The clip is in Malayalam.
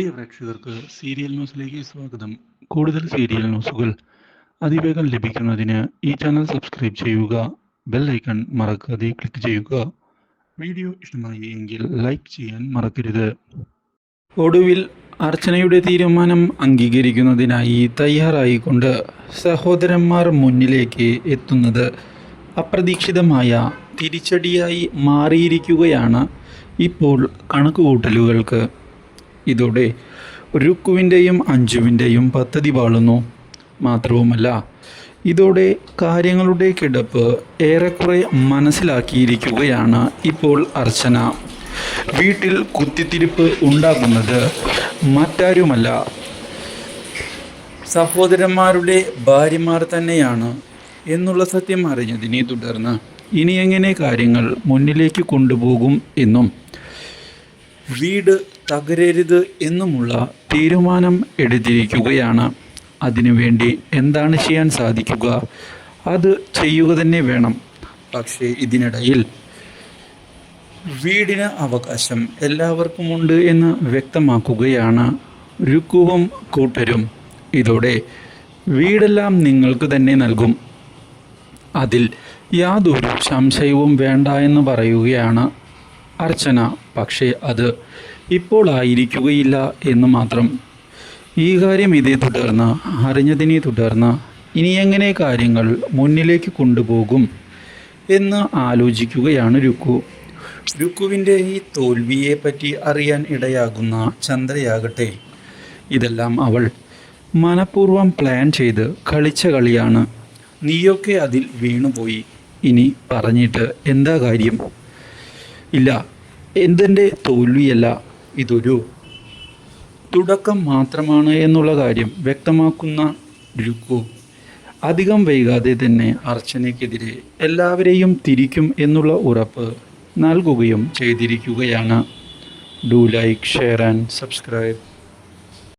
പ്രിയ പ്രേക്ഷകർക്ക് സീരിയൽ ന്യൂസിലേക്ക് സ്വാഗതം. കൂടുതൽ സീരിയൽ ന്യൂസുകൾ അതിവേഗം ലഭിക്കുന്നതിന് ഈ ചാനൽ സബ്സ്ക്രൈബ് ചെയ്യുക ബെൽ ഐക്കൺ മറക്കാതെ ക്ലിക്ക് ചെയ്യുക. വീഡിയോ ഇഷ്ടമായി എങ്കിൽ ലൈക്ക് ചെയ്യാൻ മറക്കരുത്. ഒടുവിൽ അർച്ചനയുടെ തീരുമാനം അംഗീകരിക്കുന്നതിനായി തയ്യാറായിക്കൊണ്ട് സഹോദരന്മാർ മുന്നിലേക്ക് എത്തുന്നത് അപ്രതീക്ഷിതമായ തിരിച്ചടിയായി മാറിയിരിക്കുകയാണ് ഇപ്പോൾ കണക്കുകൂട്ടലുകൾക്ക്. ഇതോടെ രുക്കുവിന്റെയും അഞ്ജുവിന്റെയും പദ്ധതി പാളുന്നു മാത്രവുമല്ല ഇതോടെ കാര്യങ്ങളുടെ കിടപ്പ് ഏറെക്കുറെ മനസ്സിലാക്കിയിരിക്കുകയാണ് ഇപ്പോൾ അർച്ചന. വീട്ടിൽ കുത്തിത്തിരിപ്പ് ഉണ്ടാകുന്നത് മറ്റാരുമല്ല. സഹോദരന്മാരുടെ ഭാര്യമാർ തന്നെയാണ് എന്നുള്ള സത്യം അറിഞ്ഞതിനെ തുടർന്ന് ഇനി എങ്ങനെ കാര്യങ്ങൾ മുന്നിലേക്ക് കൊണ്ടുപോകും എന്നും വീട് തകരരുത് എന്നുമുള്ള തീരുമാനം എടുത്തിരിക്കുകയാണ്. അതിനുവേണ്ടി എന്താണ് ചെയ്യാൻ സാധിക്കുക? അത് ചെയ്യുക തന്നെ വേണം. പക്ഷേ ഇതിനിടയിൽ വീടിന് അവകാശം എല്ലാവർക്കുമുണ്ട് എന്ന് വ്യക്തമാക്കുകയാണ് രുക്കുവും കൂട്ടരും. ഇതോടെ വീടെല്ലാം നിങ്ങൾക്ക് തന്നെ നൽകും. അതിൽ യാതൊരു സംശയവും വേണ്ട എന്ന് പറയുകയാണ് അർച്ചന. പക്ഷേ അത് ഇപ്പോൾ ആയിരിക്കുകയില്ല എന്ന് മാത്രം. ഈ കാര്യം ഇതേ തുടർന്ന് അറിഞ്ഞതിനെ തുടർന്ന് ഇനി എങ്ങനെ കാര്യങ്ങൾ മുന്നിലേക്ക് കൊണ്ടുപോകും എന്ന് ആലോചിക്കുകയാണ് രുക്കു. രുക്കുവിന്റെ ഈ തോൽവിയെ പറ്റി അറിയാൻ ഇടയാകുന്ന ചന്ദ്രയാകട്ടെ. ഇതെല്ലാം അവൾ മനഃപൂർവം പ്ലാൻ ചെയ്ത് കളിച്ച കളിയാണ്. നീയൊക്കെ അതിൽ വീണുപോയി. ഇനി പറഞ്ഞിട്ട് എന്താ കാര്യം? ഇല്ല എന്തിന്റെ തോൽവിയല്ല. ഇതൊരു തുടക്കം മാത്രമാണ് എന്നുള്ള കാര്യം വ്യക്തമാക്കുന്ന രുക്കു. അധികം വൈകാതെ തന്നെ അർച്ചനയ്ക്കെതിരെ എല്ലാവരെയും തിരിക്കും എന്നുള്ള ഉറപ്പ് നൽകുകയും ചെയ്തിരിക്കുകയാണ്. Do like share and subscribe